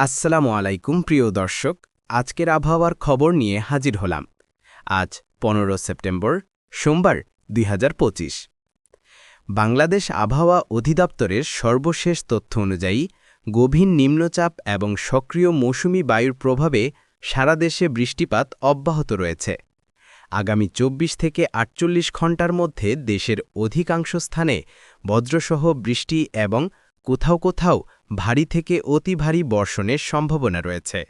আসসালামু আলাইকুম, প্রিয় দর্শক। আজকের আবহাওয়ার খবর নিয়ে হাজির হলাম। আজ পনেরো সেপ্টেম্বর, সোমবার, দুই হাজার পঁচিশ। বাংলাদেশ আবহাওয়া অধিদপ্তরের সর্বশেষ তথ্য অনুযায়ী, গভীর নিম্নচাপ এবং সক্রিয় মৌসুমি বায়ুর প্রভাবে সারা দেশে বৃষ্টিপাত অব্যাহত রয়েছে। আগামী ২৪ থেকে আটচল্লিশ ঘণ্টার মধ্যে দেশের অধিকাংশ স্থানে বজ্রসহ বৃষ্টি এবং কোথাও কোথাও ভারী থেকে অতি ভারী বর্ষণের সম্ভাবনা রয়েছে।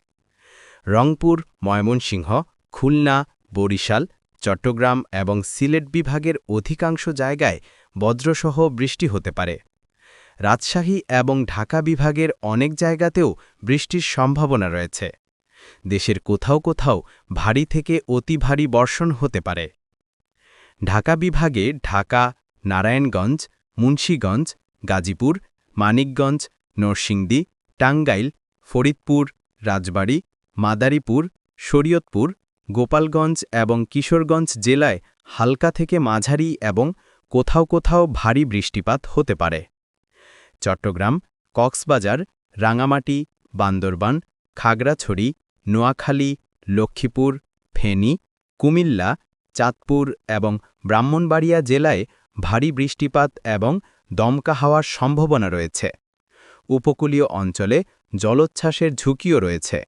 রংপুর, ময়মনসিংহ, খুলনা, বরিশাল, চট্টগ্রাম এবং সিলেট বিভাগের অধিকাংশ জায়গায় বজ্রসহ বৃষ্টি হতে পারে। রাজশাহী এবং ঢাকা বিভাগের অনেক জায়গাতেও বৃষ্টির সম্ভাবনা রয়েছে। দেশের কোথাও কোথাও ভারী থেকে অতি ভারী বর্ষণ হতে পারে। ঢাকা বিভাগে ঢাকা, নারায়ণগঞ্জ, মুন্সীগঞ্জ, গাজীপুর, মানিকগঞ্জ নরসিংদী, টাঙ্গাইল, ফরিদপুর, রাজবাড়ী, মাদারীপুর, শরীয়তপুর, গোপালগঞ্জ এবং কিশোরগঞ্জ জেলায় হালকা থেকে মাঝারি এবং কোথাও কোথাও ভারী বৃষ্টিপাত হতে পারে। চট্টগ্রাম, কক্সবাজার, রাঙামাটি, বান্দরবান, খাগড়াছড়ি, নোয়াখালী, লক্ষ্মীপুর, ফেনী, কুমিল্লা, চাঁদপুর এবং ব্রাহ্মণবাড়িয়া জেলায় ভারী বৃষ্টিপাত এবং দমকা হওয়ার সম্ভাবনা রয়েছে। উপকূলীয় অঞ্চলে জলোচ্ছ্বাসের ঝুঁকিও রয়েছে।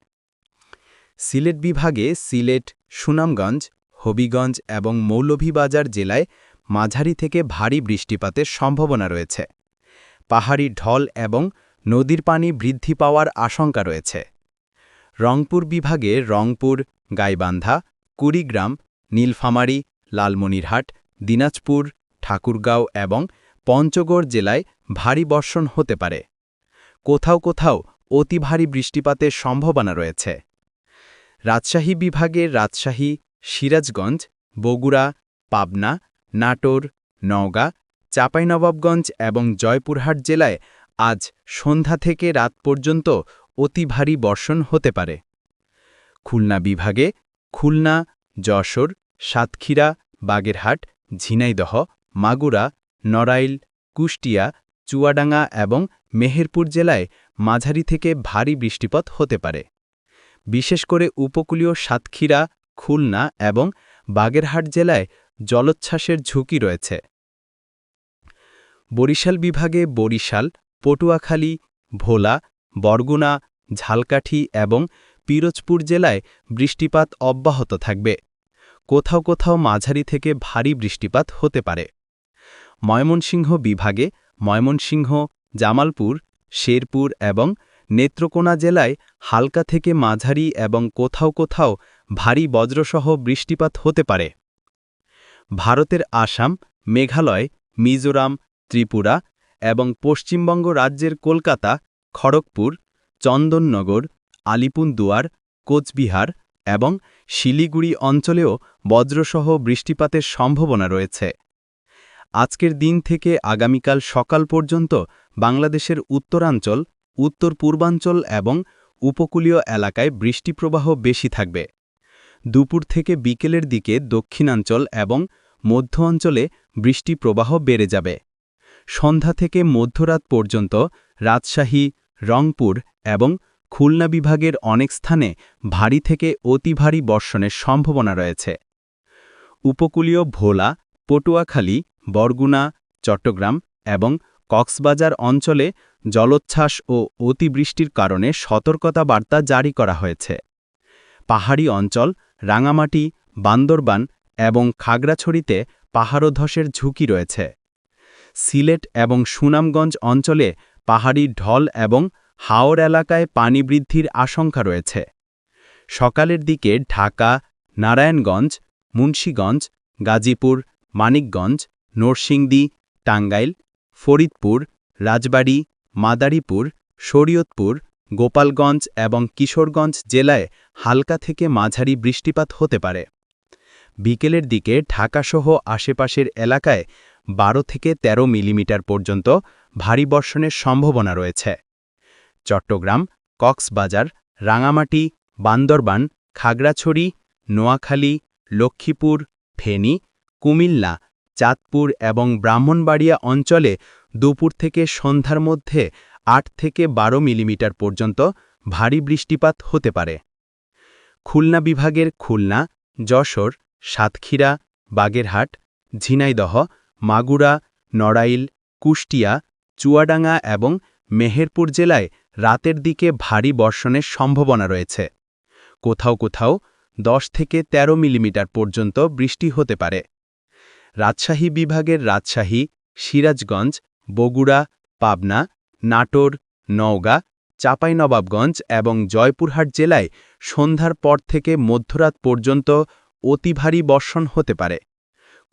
সিলেট বিভাগে সিলেট, সুনামগঞ্জ, হবিগঞ্জ এবং মৌলভীবাজার জেলায় মাঝারি থেকে ভারী বৃষ্টিপাতের সম্ভাবনা রয়েছে। পাহাড়ি ঢল এবং নদীর পানি বৃদ্ধি পাওয়ার আশঙ্কা রয়েছে। রংপুর বিভাগে রংপুর, গাইবান্ধা, কুড়িগ্রাম, নীলফামারী, লালমনিরহাট, দিনাজপুর, ঠাকুরগাঁও এবং পঞ্চগড় জেলায় ভারী বর্ষণ হতে পারে। কোথাও কোথাও অতি ভারী বৃষ্টিপাতের সম্ভাবনা রয়েছে। রাজশাহী বিভাগের রাজশাহী, সিরাজগঞ্জ, বগুড়া, পাবনা, নাটোর, নওগাঁ, চাঁপাইনবাবগঞ্জ এবং জয়পুরহাট জেলায় আজ সন্ধ্যা থেকে রাত পর্যন্ত অতি ভারী বর্ষণ হতে পারে। খুলনা বিভাগে খুলনা, যশোর, সাতক্ষীরা, বাগেরহাট, ঝিনাইদহ, মাগুরা, নড়াইল, কুষ্টিয়া চুয়াডাঙ্গা এবং মেহেরপুর জেলায় মাঝারি থেকে ভারী বৃষ্টিপাত হতে পারে। বিশেষ করে উপকূলীয় সাতক্ষীরা, খুলনা এবং বাগেরহাট জেলায় জলোচ্ছ্বাসের ঝুঁকি রয়েছে। বরিশাল বিভাগে বরিশাল, পটুয়াখালী, ভোলা, বরগুনা, ঝালকাঠি এবং পিরোজপুর জেলায় বৃষ্টিপাত অব্যাহত থাকবে। কোথাও কোথাও মাঝারি থেকে ভারী বৃষ্টিপাত হতে পারে। ময়মনসিংহ বিভাগে ময়মনসিংহ, জামালপুর, শেরপুর এবং নেত্রকোনা জেলায় হালকা থেকে মাঝারি এবং কোথাও কোথাও ভারী বজ্রসহ বৃষ্টিপাত হতে পারে। ভারতের আসাম, মেঘালয়, মিজোরাম, ত্রিপুরা এবং পশ্চিমবঙ্গ রাজ্যের কলকাতা, খড়গপুর, চন্দননগর, আলিপুরদুয়ার, কোচবিহার এবং শিলিগুড়ি অঞ্চলেও বজ্রসহ বৃষ্টিপাতের সম্ভাবনা রয়েছে। আজকের দিন থেকে আগামীকাল সকাল পর্যন্ত বাংলাদেশের উত্তরাঞ্চল, উত্তর পূর্বাঞ্চল এবং উপকূলীয় এলাকায় বৃষ্টিপ্রবাহ বেশি থাকবে। দুপুর থেকে বিকেলের দিকে দক্ষিণাঞ্চল এবং মধ্য অঞ্চলে বৃষ্টিপ্রবাহ বেড়ে যাবে। সন্ধ্যা থেকে মধ্যরাত পর্যন্ত রাজশাহী, রংপুর এবং খুলনা বিভাগের অনেক স্থানে ভারী থেকে অতি ভারী বর্ষণের সম্ভাবনা রয়েছে। উপকূলীয় ভোলা, পটুয়াখালী বরগুনা, চট্টগ্রাম এবং কক্সবাজার অঞ্চলে জলোচ্ছ্বাস ও অতিবৃষ্টির কারণে সতর্কতা বার্তা জারি করা হয়েছে। পাহাড়ি অঞ্চল, রাঙামাটি, বান্দরবান এবং খাগড়াছড়িতে পাহাড়ধসের ঝুঁকি রয়েছে। সিলেট এবং সুনামগঞ্জ অঞ্চলে পাহাড়ি ঢল এবং হাওর এলাকায় পানি বৃদ্ধির আশঙ্কা রয়েছে। সকালের দিকে ঢাকা, নারায়ণগঞ্জ, মুন্সীগঞ্জ, গাজীপুর, মানিকগঞ্জ নরসিংদী, টাঙ্গাইল, ফরিদপুর, রাজবাড়ী, মাদারীপুর, শরীয়তপুর, গোপালগঞ্জ এবং কিশোরগঞ্জ জেলায় হালকা থেকে মাঝারি বৃষ্টিপাত হতে পারে। বিকেলের দিকে ঢাকাসহ আশেপাশের এলাকায় ১২ থেকে ১৩ মিলিমিটার পর্যন্ত ভারী বর্ষণের সম্ভাবনা রয়েছে। চট্টগ্রাম, কক্সবাজার, রাঙামাটি, বান্দরবান, খাগড়াছড়ি, নোয়াখালী, লক্ষ্মীপুর, ফেনী, কুমিল্লা চাঁদপুর এবং ব্রাহ্মণবাড়িয়া অঞ্চলে দুপুর থেকে সন্ধ্যার মধ্যে আট থেকে ১২ মিলিমিটার পর্যন্ত ভারী বৃষ্টিপাত হতে পারে। খুলনা বিভাগের খুলনা, যশোর, সাতক্ষীরা, বাগেরহাট, ঝিনাইদহ, মাগুরা, নড়াইল, কুষ্টিয়া, চুয়াডাঙ্গা এবং মেহেরপুর জেলায় রাতের দিকে ভারী বর্ষণের সম্ভাবনা রয়েছে। কোথাও কোথাও 10 থেকে ১৩ মিলিমিটার পর্যন্ত বৃষ্টি হতে পারে। রাজশাহী বিভাগের রাজশাহী, সিরাজগঞ্জ, বগুড়া, পাবনা, নাটোর, নওগাঁ, চাঁপাইনবাবগঞ্জ এবং জয়পুরহাট জেলায় সন্ধ্যার পর থেকে মধ্যরাত পর্যন্ত অতি ভারী বর্ষণ হতে পারে।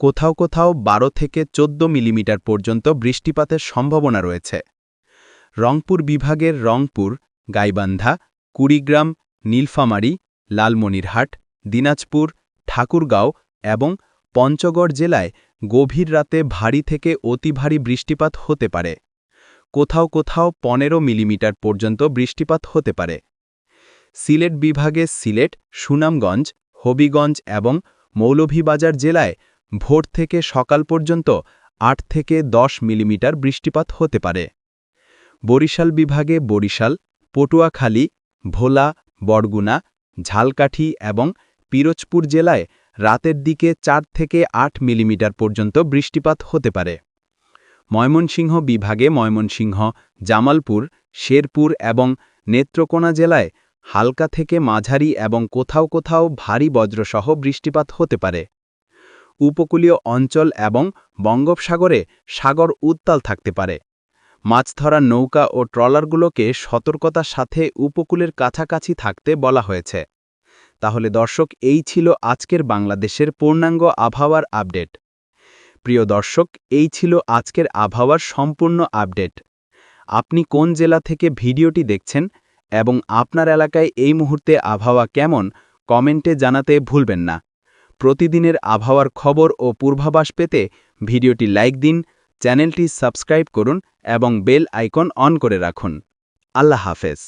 কোথাও কোথাও ১২ থেকে ১৪ মিলিমিটার পর্যন্ত বৃষ্টিপাতের সম্ভাবনা রয়েছে। রংপুর বিভাগের রংপুর, গাইবান্ধা, কুড়িগ্রাম, নীলফামারী, লালমনিরহাট, দিনাজপুর, ঠাকুরগাঁও এবং পঞ্চগড় জেলায় গভীর রাতে ভারী থেকে অতি ভারী বৃষ্টিপাত হতে পারে। কোথাও কোথাও পনেরো মিলিমিটার পর্যন্ত বৃষ্টিপাত হতে পারে। সিলেট বিভাগে সিলেট, সুনামগঞ্জ, হবিগঞ্জ এবং মৌলভীবাজার জেলায় ভোর থেকে সকাল পর্যন্ত আট থেকে দশ মিলিমিটার বৃষ্টিপাত হতে পারে। বরিশাল বিভাগে বরিশাল, পটুয়াখালী, ভোলা, বরগুনা, ঝালকাঠি এবং পিরোজপুর জেলায় রাতের দিকে চার থেকে আট মিলিমিটার পর্যন্ত বৃষ্টিপাত হতে পারে। ময়মনসিংহ বিভাগে ময়মনসিংহ, জামালপুর, শেরপুর এবং নেত্রকোনা জেলায় হালকা থেকে মাঝারি এবং কোথাও কোথাও ভারী বজ্রসহ বৃষ্টিপাত হতে পারে। উপকূলীয় অঞ্চল এবং বঙ্গোপসাগরে সাগর উত্তাল থাকতে পারে। মাছ ধরার নৌকা ও ট্রলারগুলোকে সতর্কতার সাথে উপকূলের কাছাকাছি থাকতে বলা হয়েছে। তাহলে দর্শক, এই ছিল আজকের বাংলাদেশের পূর্ণাঙ্গ আবহাওয়ার আপডেট। প্রিয় দর্শক, এই ছিল আজকের আবহাওয়ার সম্পূর্ণ আপডেট। আপনি কোন জেলা থেকে ভিডিওটি দেখছেন এবং আপনার এলাকায় এই মুহূর্তে আবহাওয়া কেমন, কমেন্টে জানাতে ভুলবেন না। প্রতিদিনের আবহাওয়ার খবর ও পূর্বাভাস পেতে ভিডিওটি লাইক দিন, চ্যানেলটি সাবস্ক্রাইব করুন এবং বেল আইকন অন করে রাখুন। আল্লাহ হাফেজ।